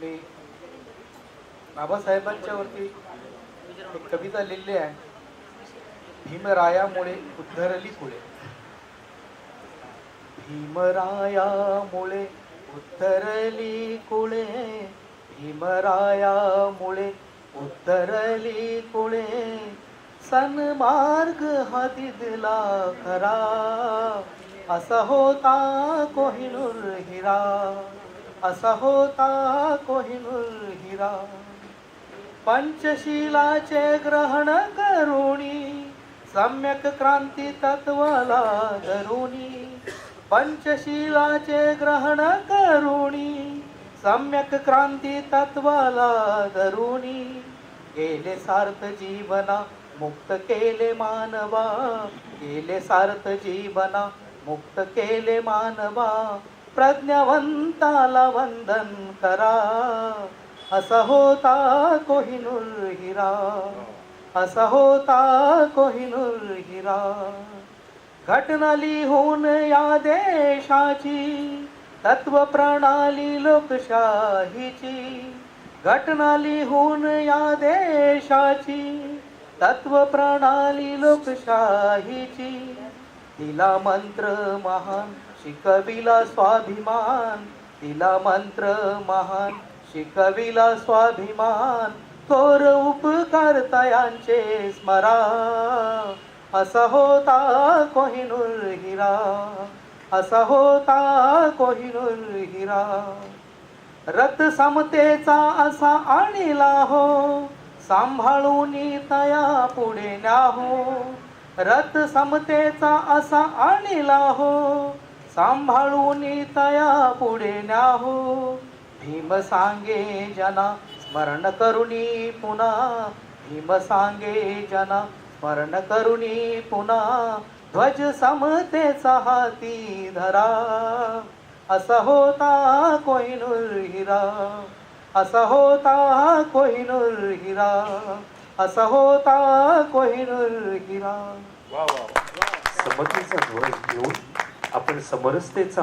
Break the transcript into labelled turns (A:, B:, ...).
A: मी बाबासाहेबांच्या वरती एक कविता लिहिली आहे. भीमरायामुळे उद्धरली कुळे भीमरायामुळे उद्धरली कुळे भीमरायामुळे उद्धरली कुळे सन्मार्ग हा दिला खरा. असा होता कोहिनूर हिरा. असा होता कोहिनूर हिरा पंचशीलाचे ग्रहण करुणी सम्यक क्रांती तत्वाला धरुणी. पंचशीलाचे ग्रहण करुणी सम्यक क्रांती तत्वाला धरुणी. गेले सार्थ जीवना मुक्त केले मानवा. गेले सार्थ जीवना मुक्त केले मानवा. प्रज्ञावंताला वंदन करा. असा होता कोहिनूर हिरा. असा होता कोहिनूर हिरा. घटना लिहून या देशाची तत्व प्रणाली लोकशाहीची. घटना लिहून या देशाची तत्व प्रणाली लोकशाहीची. तिला मंत्र महान शिकविला स्वाभिमान. तिला मंत्र महान शिकविला स्वाभिमान. थोर उपकारतायांचे स्मरा. असा होता कोहिनूर हिरा. असा होता कोहिनूर हिरा. रथ समतेचा असा आणला हो. सांभाळून तया पुढे न्याहो रथ समतेचा असा आणला हो. सांभाळून तया पुढे न्याहो. भीम सांगे जना स्मरण करुणी पुन्हा. भीम सांगे जना स्मरण करुणी पुन्हा. ध्वज समतेचा हाती धरा. असा होता कोहिनूर हिरा. असा होता कोहिनूर हिरा. असा होता कोहिनूर हिरा
B: समतेचा ध्वज घेऊन आपण समरसतेचा